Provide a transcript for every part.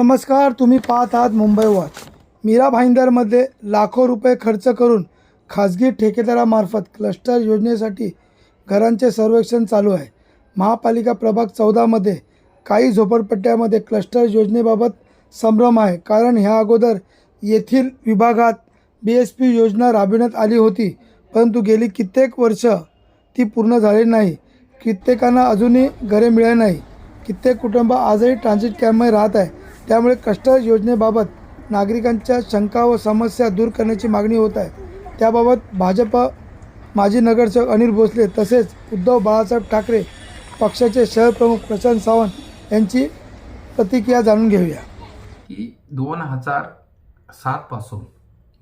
नमस्कार तुम्ही पाहत आहात मुंबई वॉच. मीरा भाईंदरमध्ये लाखो रुपये खर्च करून खाजगी ठेकेदारामार्फत क्लस्टर योजनेसाठी घरांचे सर्वेक्षण चालू आहे. महापालिका प्रभाग चौदामध्ये काही झोपडपट्ट्यामध्ये क्लस्टर योजनेबाबत संभ्रम आहे. कारण ह्या अगोदर येथील विभागात बी एस पी योजना राबविण्यात आली होती. परंतु गेली कित्येक वर्ष ती पूर्ण झाली नाही. कित्येकांना अजूनही घरे मिळाली नाही. कित्येक कुटुंब आजही ट्रान्झिट कॅम्पमध्ये राहत आहे. त्यामुळे कष्ट योजनेबाबत नागरिकांच्या शंका व समस्या दूर करण्याची मागणी होत आहे. त्याबाबत भाजप माजी नगरसेवक अनिल भोसले तसेच उद्धव बाळासाहेब ठाकरे पक्षाचे शहर प्रमुख प्रशांत सावंत यांची प्रतिक्रिया जाणून घेऊया. की दोन हजार सातपासून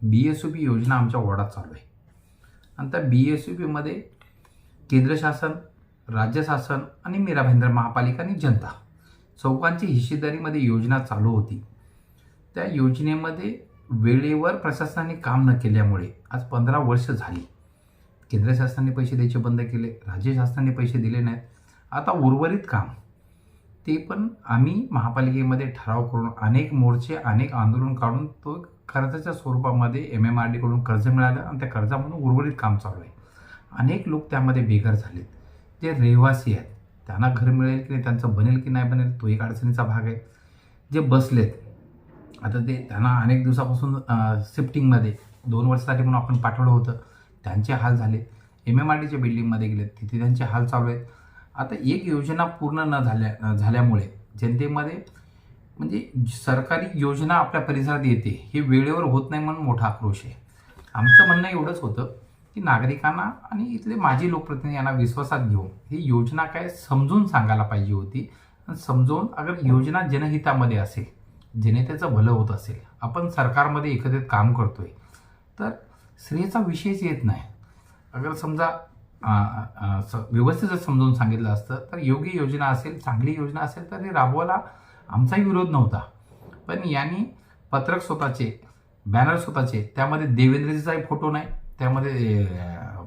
बी एस यू पी योजना आमच्या वॉर्डात चालू आहे. आणि त्या बी एस यू पीमध्ये केंद्र शासन राज्य शासन आणि मीरा भाईंदर महापालिका आणि जनता. चौकांची हिस्सेदारीमध्ये योजना चालू होती. त्या योजनेमध्ये वेळेवर प्रशासनाने काम न केल्यामुळे आज पंधरा वर्ष झाली. केंद्र शासनाने पैसे द्यायचे बंद केले राज्य शासनाने पैसे दिले नाहीत. आता उर्वरित काम. ते पण आम्ही महापालिकेमध्ये ठराव करून अनेक मोर्चे अनेक आंदोलन काढून तो कर्जाच्या स्वरूपामध्ये एम एम आर डीकडून कर्ज मिळालं आणि त्या कर्जामधून उर्वरित काम चालू आहे. अनेक लोक त्यामध्ये बेघर झालेत. जे रहिवासी आहेत त्यांना घर मिळेल की नाही त्यांचं बनेल की नाही बनेल तो एक अडचणीचा भाग आहे. जे बसलेत आता ते त्यांना अनेक दिवसापासून शिफ्टिंगमध्ये दोन वर्षासाठी म्हणून आपण पाठवलं होतं त्यांचे हाल झाले. एम एम आर डीच्या बिल्डिंगमध्ये गेलेत तिथे त्यांचे हाल चालू आहेत. आता एक योजना पूर्ण न झाल्या झाल्यामुळे जनतेमध्ये म्हणजे सरकारी योजना आपल्या परिसरात येते हे वेळेवर होत नाही म्हणून मोठा आक्रोश आहे. आमचं म्हणणं एवढंच होतं. की नागरिकांना आणि इथले माजी लोकप्रतिनिधी यांना विश्वासात घेऊन ही योजना काय समजून सांगायला पाहिजे होती. समजून अगर योजना जनहितामध्ये असेल जनतेचं भलं होत असेल आपण सरकारमध्ये एकत्रित काम करतोय तर श्रेयचा विषयच येत नाही. अगर समजा स- व्यवस्थित जर समजून सांगितलं असतं तर योग्य योजना असेल चांगली योजना असेल तर ती राबवायला आमचाही विरोध नव्हता. पण यांनी पत्रक स्वतःचे बॅनर स्वतःचे त्यामध्ये देवेंद्रजीचाही फोटो नाही त्यामध्ये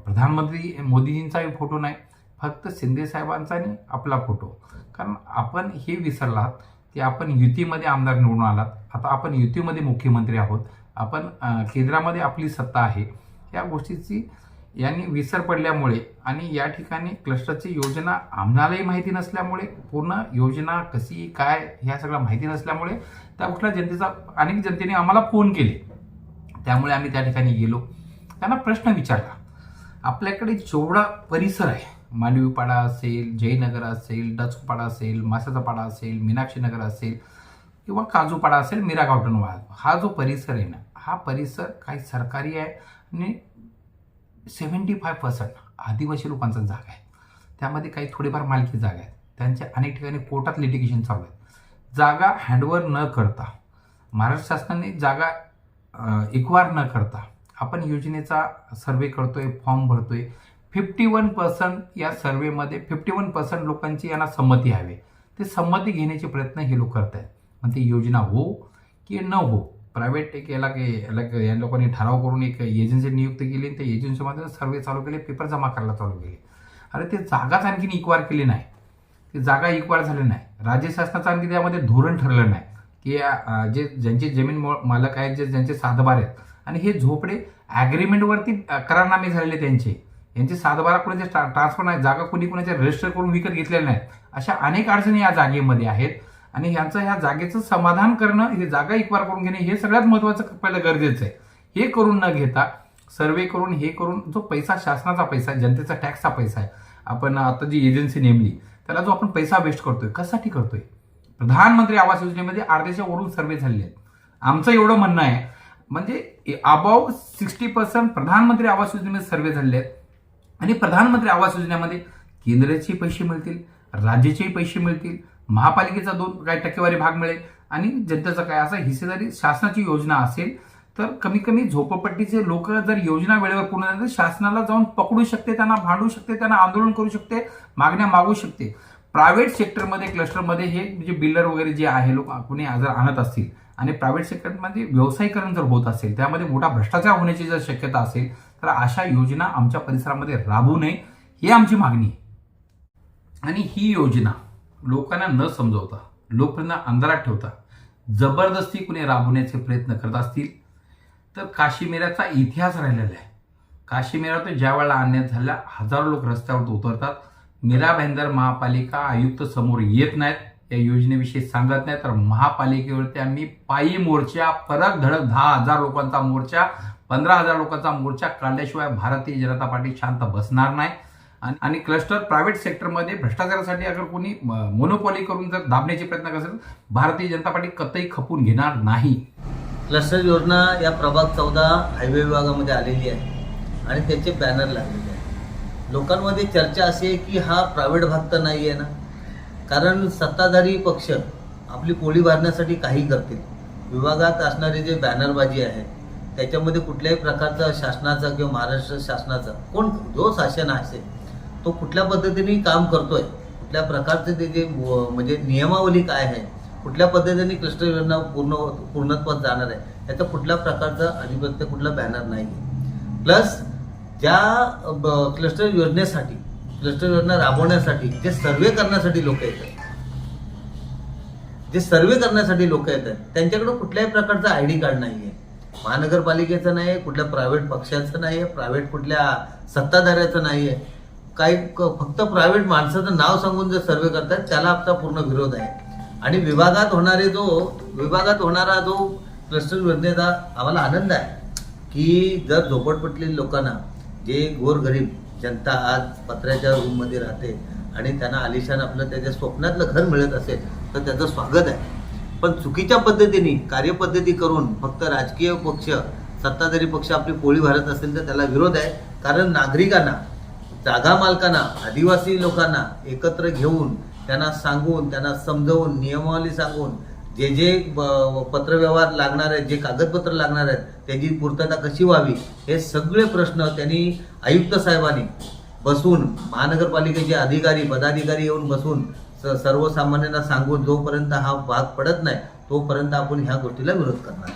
प्रधानमंत्री मोदीजींचाही फोटो नाही फक्त शिंदे साहेबांचा आणि आपला फोटो. कारण आपण हे विसरलात की आपण युतीमध्ये आमदार निवडून आलात. आता आपण युतीमध्ये मुख्यमंत्री आहोत. आपण केंद्रामध्ये आपली सत्ता आहे. या गोष्टीची यांनी विसर पडल्यामुळे आणि या ठिकाणी क्लस्टरची योजना आम्हालाही माहिती नसल्यामुळे पूर्ण योजना कशी काय ह्या सगळ्या माहिती नसल्यामुळे त्या कुठल्या जनतेचा अनेक जनतेने आम्हाला फोन केले. त्यामुळे आम्ही त्या ठिकाणी गेलो. त्यांना प्रश्न विचारला. आपल्याकडे जेवढा परिसर आहे मांडवीपाडा असेल जयनगर असेल डचपाडा असेल मासाचा पाडा असेल मीनाक्षी नगर असेल किंवा काजूपाडा असेल मीरा गावटन हा जो परिसर आहे ना हा परिसर काही सरकारी आहे आणि सेवन्टी फाय पर्सेंट आदिवासी लोकांचा जागा आहे. त्यामध्ये काही थोडीफार मालकी जागा आहेत. त्यांच्या अनेक ठिकाणी कोर्टात लिटिगेशन चालू आहे जागा हँडओव्हर न करता महाराष्ट्र शासनाने जागा इक्वार न करता आपण योजनेचा सर्वे करतोय फॉर्म भरतोय. फिफ्टी वन पर्सेंट या सर्वेमध्ये फिफ्टी वन पर्सेंट लोकांची यांना संमती हवी. ते संमती घेण्याचे प्रयत्न हे लोक करत आहेत मग ती योजना हो की न हो प्रायव्हेट एक याला की याला या लोकांनी ठराव करून एक एजन्सी नियुक्त केली आणि त्या एजन्सीमध्ये सर्वे चालू केले पेपर जमा करायला चालू केले. अरे ते जागाच आणखीन इक्वार केली नाही. ते जागा इक्वार झाली नाही. राज्य शासनाचं आणखी त्यामध्ये धोरण ठरलं नाही. की जे ज्यांचे जमीन मालक आहेत जे ज्यांचे सातबार आहेत आणि हे झोपडे ॲग्रीमेंटवरती करारनामे झालेले त्यांचे. यांचे सातबारा कोणाचे ट्रान्सफर नाही जागा कोणी कोणाच्या रजिस्टर करून विकत घेतलेल्या नाहीत. अशा अनेक अडचणी या जागेमध्ये आहेत. आणि ह्यांचं ह्या जागेचं समाधान करणं हे जागा इक्वार करून घेणे हे सगळ्यात महत्त्वाचं पहिलं गरजेचं आहे. हे करून न घेता सर्वे करून हे करून जो पैसा शासनाचा पैसा आहे जनतेचा टॅक्सचा पैसा आहे आपण आता जी एजन्सी नेमली त्याला जो आपण पैसा वेस्ट करतोय कशासाठी करतोय? प्रधानमंत्री आवास योजनेमध्ये अर्ध्याच्या वरून सर्वे झालेले आहेत. आमचं एवढं म्हणणं आहे म्हणजे अबाव सिक्स्टी पर्सेंट प्रधानमंत्री आवास योजनेमध्ये सर्वे झालेले आहेत. आणि प्रधानमंत्री आवास योजनेमध्ये केंद्राचे पैसे मिळतील राज्याचेही पैसे मिळतील महापालिकेचा दोन काही टक्केवारी भाग मिळेल आणि जनतेचा काय असा हिस्सेदारी शासनाची योजना असेल तर कमी कमी झोपडपट्टीचे लोक जर योजना वेळेवर पूर्ण झाली तर शासनाला जाऊन पकडू शकते त्यांना भांडू शकते त्यांना आंदोलन करू शकते मागण्या मागू शकते. प्रायव्हेट सेक्टरमध्ये क्लस्टरमध्ये हे म्हणजे बिल्डर वगैरे जे आहे लोक कुणी जर आणत असतील आणि प्रायव्हेट सेक्टरमध्ये व्यवसायीकरण जर होत असेल त्यामध्ये मोठा भ्रष्टाचार होण्याची जर शक्यता असेल तर अशा योजना आमच्या परिसरामध्ये राबू नये ही आमची मागणी आहे. आणि ही योजना लोकांना न समजवता लोकांना अंधारात ठेवता जबरदस्ती कुणी राबवण्याचे प्रयत्न करत असतील तर काश्मीराचा इतिहास राहिलेला आहे. काश्मीरातून ज्या वेळेला अन्याय झाला हजारो लोक रस्त्यावर उतरतात मीरा भाईंदर महापालिका आयुक्त समोर येत नाहीत या योजनेविषयी सांगत नाही तर महापालिकेवरती आम्ही पायी मोर्चा परत धडक दहा हजार लोकांचा मोर्चा पंधरा हजार लोकांचा मोर्चा काढल्याशिवाय भारतीय जनता पार्टी शांत बसणार नाही. आणि- आणि क्लस्टर प्रायव्हेट सेक्टरमध्ये भ्रष्टाचारासाठी अगर कोणी मोनोपॉली करून जर दाबण्याचे प्रयत्न करत असेल भारतीय जनता पार्टी कतई खपून घेणार नाही. क्लस्टर योजना या प्रभाग चौदा हायवे विभागामध्ये आलेली आहे. आणि त्याचे बॅनर लागलेले आहे लोकांमध्ये चर्चा अशी आहे की हा प्रायव्हेट भाग तर नाही आहे ना. कारण सत्ताधारी पक्ष आपली पोळी भरण्यासाठी काही करतील. विभागात असणारे जे बॅनरबाजी आहे त्याच्यामध्ये कुठल्याही प्रकारचा शासनाचा किंवा महाराष्ट्र शासनाचा कोण जो शासन असेल तो कुठल्या पद्धतीने काम करतोय कुठल्या प्रकारचे ते जे म्हणजे नियमावली काय आहे कुठल्या पद्धतीने क्लस्टर योजना पूर्ण पूर्णत्वात जाणार आहे याचा कुठल्या प्रकारचा अधिपत्य कुठला बॅनर नाही प्लस ज्या ब- क्लस्टर योजनेसाठी क्लस्टर योजना राबवण्यासाठी जे सर्वे करण्यासाठी लोक येतात. जे सर्वे करण्यासाठी लोक येतात त्यांच्याकडे कुठल्याही प्रकारचं आय डी कार्ड नाही आहे महानगरपालिकेचं नाही आहे कुठल्या प्रायव्हेट पक्षाचं नाही आहे प्रायव्हेट कुठल्या सत्ताधाऱ्याचं नाही आहे काही क- फक्त प्रायव्हेट माणसाचं नाव सांगून जे सर्वे करतात त्याला आपला पूर्ण विरोध आहे. आणि विभागात होणारे जो विभागात होणारा जो क्लस्टर योजनेचा आम्हाला आनंद आहे की जर झोपडपट्टी लोकांना जे गोरगरीब जनता आज पत्र्याच्या रूममध्ये राहते आणि त्यांना आलिशान आपलं त्याच्या स्वप्नातलं घर मिळत असेल तर त्याचं स्वागत आहे. पण चुकीच्या पद्धतीने कार्यपद्धती करून फक्त राजकीय पक्ष सत्ताधारी पक्ष आपली पोळी भरत असेल तर त्याला विरोध आहे. कारण नागरिकांना जागा मालकांना आदिवासी लोकांना एकत्र घेऊन त्यांना सांगून त्यांना समजवून नियमावली सांगून जे जे ब- पत्रव्यवहार लागणार आहेत जे कागदपत्र लागणार आहेत त्याची पूर्तता कशी व्हावी हे सगळे प्रश्न त्यांनी आयुक्त साहेबांनी बसून महानगरपालिकेचे अधिकारी पदाधिकारी येऊन बसून स- सर्वसामान्यांना सांगून जोपर्यंत हा भाग पडत नाही तोपर्यंत आपण ह्या गोष्टीला विरोध करणार.